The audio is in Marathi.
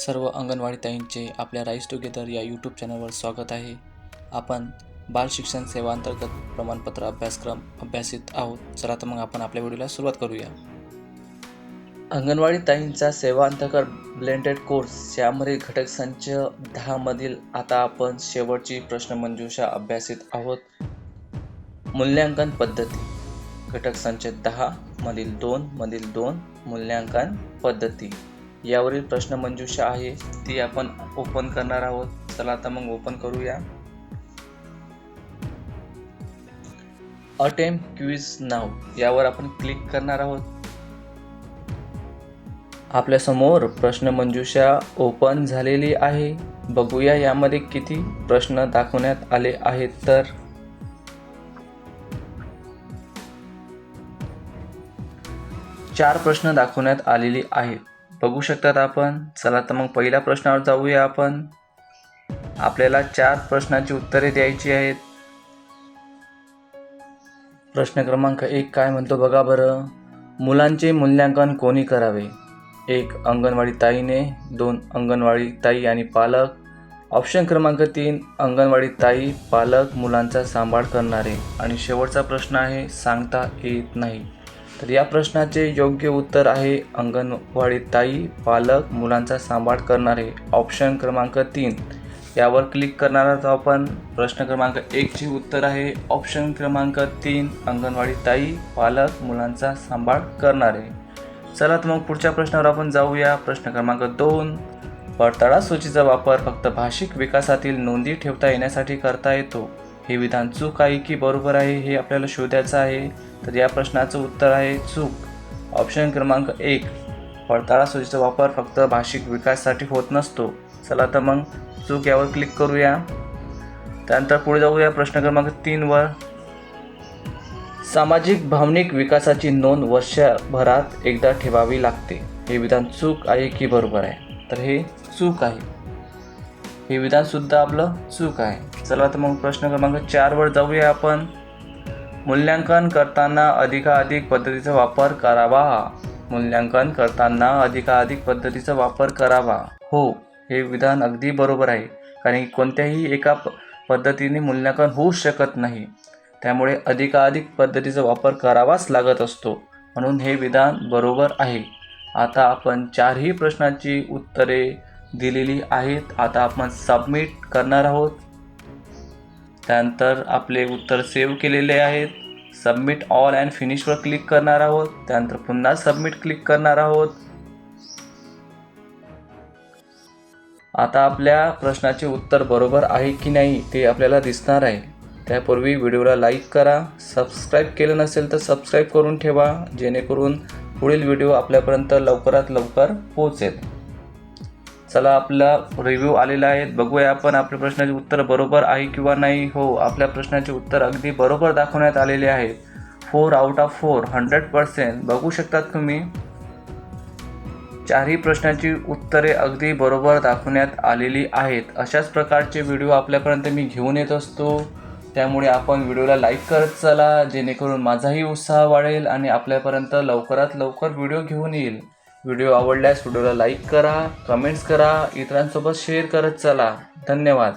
सर्व अंगणवाडी ताईंचे आपल्या राईस टुगेदर या यूट्यूब चॅनलवर स्वागत आहे. आपण बाल शिक्षण सेवा अंतर्गत प्रमाणपत्र अभ्यासक्रम अभ्यासित आहोत. चला तर मग आपण आपल्या व्हिडिओला सुरुवात करूया. अंगणवाडी ताईंचा सेवा अंतर्गत ब्लेंडेड कोर्स यामध्ये घटक संच दहामधील आता आपण शेवटची प्रश्नमंजुषा अभ्यासित आहोत. मूल्यांकन पद्धती. घटक संच दहा मधील दोन मधील दोन मूल्यांकन पद्धती. यावरील प्रश्नमंजुषा आहे ती आपण ओपन करणार आहोत. चला आता मग ओपन करूया. अटेम क्विज नाव यावर आपण क्लिक करणार आहोत. आपल्यासमोर प्रश्नमंजुषा ओपन झालेली आहे. बघूया यामध्ये किती प्रश्न दाखवण्यात आले आहेत तर. चार प्रश्न दाखवण्यात आलेली आहेत. बघू शकतात आपण. चला तर मग पहिल्या प्रश्नावर जाऊया आपण. आपल्याला चार प्रश्नाची उत्तरे द्यायची आहेत. प्रश्न क्रमांक एक काय म्हणतो बघा बरं. मुलांचे मूल्यांकन कोणी करावे? एक अंगणवाडी ताईने. दोन अंगणवाडी ताई आणि पालक. ऑप्शन क्रमांक तीन अंगणवाडी ताई पालक मुलांचा सांभाळ करणारे. आणि शेवटचा प्रश्न आहे सांगता येत नाही. तर या प्रश्नाचे योग्य उत्तर आहे अंगणवाडी ताई पालक मुलांचा सांभाळ करणारे. ऑप्शन क्रमांक तीन. यावर क्लिक करणार आहोत आपण. प्रश्न क्रमांक एकचे उत्तर आहे. ऑप्शन क्रमांक तीन अंगणवाडी ताई पालक मुलांचा सांभाळ करणारे. चला तर मग पुढच्या प्रश्नावर आपण जाऊया. प्रश्न क्रमांक दोन. पडताळा सूचीचा वापर फक्त भाषिक विकासातील नोंदी ठेवता येण्यासाठी करता येतो. हे विधान चूक आहे की बरोबर आहे हे आपल्याला शोधायचं आहे? तर या प्रश्नाचं उत्तर आहे चूक. ऑप्शन क्रमांक एक. पडताळा सूचीचा वापर फक्त भाषिक विकासासाठी होत नसतो. चला तर मग चूक यावर क्लिक करूया. त्यानंतर पुढे जाऊया प्रश्न क्रमांक तीनवर सामाजिक भावनिक विकासाची नोंद वर्षभरात एकदा ठेवावी लागते. हे विधान चूक आहे की बरोबर आहे? तर हे चूक आहे. हे विधानसुद्धा आपलं चूक आहे. चला तर मग प्रश्न क्रमांक चारवर जाऊया आपण. मूल्यांकन करताना अधिकाधिक पद्धतीचा वापर करावा. मूल्यांकन करताना अधिकाधिक पद्धतीचा वापर करावा. हो हे विधान अगदी बरोबर आहे. कारण की कोणत्याही एका प पद्धतीने मूल्यांकन होऊ शकत नाही. त्यामुळे अधिकाधिक पद्धतीचा वापर करावाच लागत असतो. म्हणून हे विधान बरोबर आहे. आता आपण चारही प्रश्नाची उत्तरे दिलेली आहेत. आता आपण सबमिट करणार आहोत. त्यानंतर आपले उत्तर सेव्ह केलेले आहेत. सबमिट ऑल अँड फिनिशवर क्लिक करणार आहोत. त्यानंतर पुन्हा सबमिट क्लिक करणार आहोत. आता आपल्या प्रश्नाचे उत्तर बरोबर आहे की नाही ते आपल्याला दिसणार आहे. त्यापूर्वी व्हिडिओला लाईक करा. सबस्क्राईब केलं नसेल तर सबस्क्राईब करून ठेवा जेणेकरून पुढील व्हिडिओ आपल्यापर्यंत लवकरात लवकर पोहोचेल. चला आपला रिव्ह्यू आलेला आहे. बघूया आपण आपल्या प्रश्नाचे उत्तर बरोबर आहे किंवा नाही. हो आपल्या प्रश्नाचे उत्तर अगदी बरोबर दाखवण्यात आलेले आहे. Four out of four hundred percent बघू शकतात तुम्ही. चारही प्रश्नाची उत्तरे अगदी बरोबर दाखवण्यात आलेली आहेत. अशाच प्रकारचे व्हिडिओ आपल्यापर्यंत मी घेऊन येत असतो. त्यामुळे आपण व्हिडिओला लाईक करत चला. जेणेकरून माझाही उत्साह वाढेल आणि आपल्यापर्यंत लवकरात लवकर व्हिडिओ घेऊन येईल. व्हिडिओ आवडल्यास व्हिडिओला लाईक करा कमेंट्स करा इतरांसोबत शेअर करत चला. धन्यवाद.